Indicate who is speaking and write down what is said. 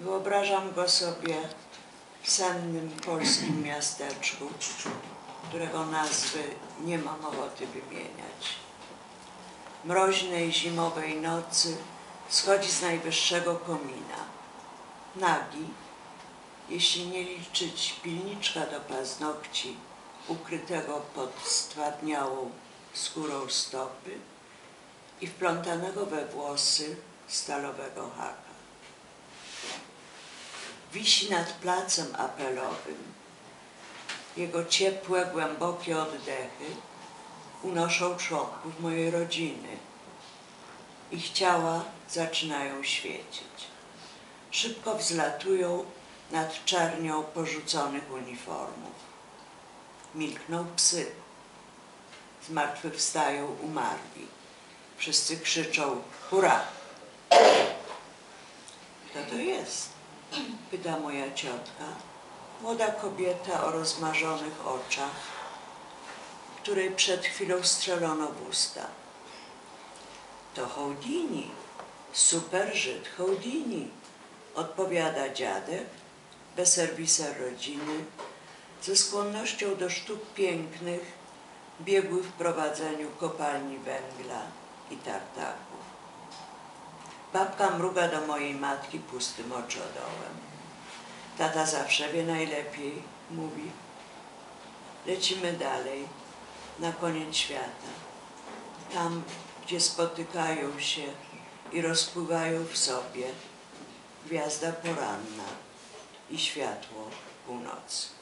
Speaker 1: Wyobrażam go sobie w sennym polskim miasteczku, którego nazwy nie mam ochoty wymieniać. Mroźnej zimowej nocy schodzi z najwyższego komina. Nagi, jeśli nie liczyć pilniczka do paznokci ukrytego pod stwardniałą skórą stopy i wplątanego we włosy stalowego haka. Wisi nad placem apelowym. Jego ciepłe, głębokie oddechy unoszą członków mojej rodziny. Ich ciała zaczynają świecić. Szybko wzlatują nad czernią porzuconych uniformów. Milkną psy. Zmartwychwstają umarli. Wszyscy krzyczą hurra! Kto to jest? Pyta moja ciotka. Młoda kobieta o rozmarzonych oczach, której przed chwilą strzelono w usta. To Houdini, super Żyd Houdini, odpowiada dziadek, beserwiser rodziny, ze skłonnością do sztuk pięknych, biegły w prowadzeniu kopalni węgla i tartaków. Babka mruga do mojej matki pustym oczodołem. Tata zawsze wie najlepiej, mówi. Lecimy dalej, na koniec świata. Tam, gdzie spotykają się i rozpływają w sobie gwiazda poranna i światło północy.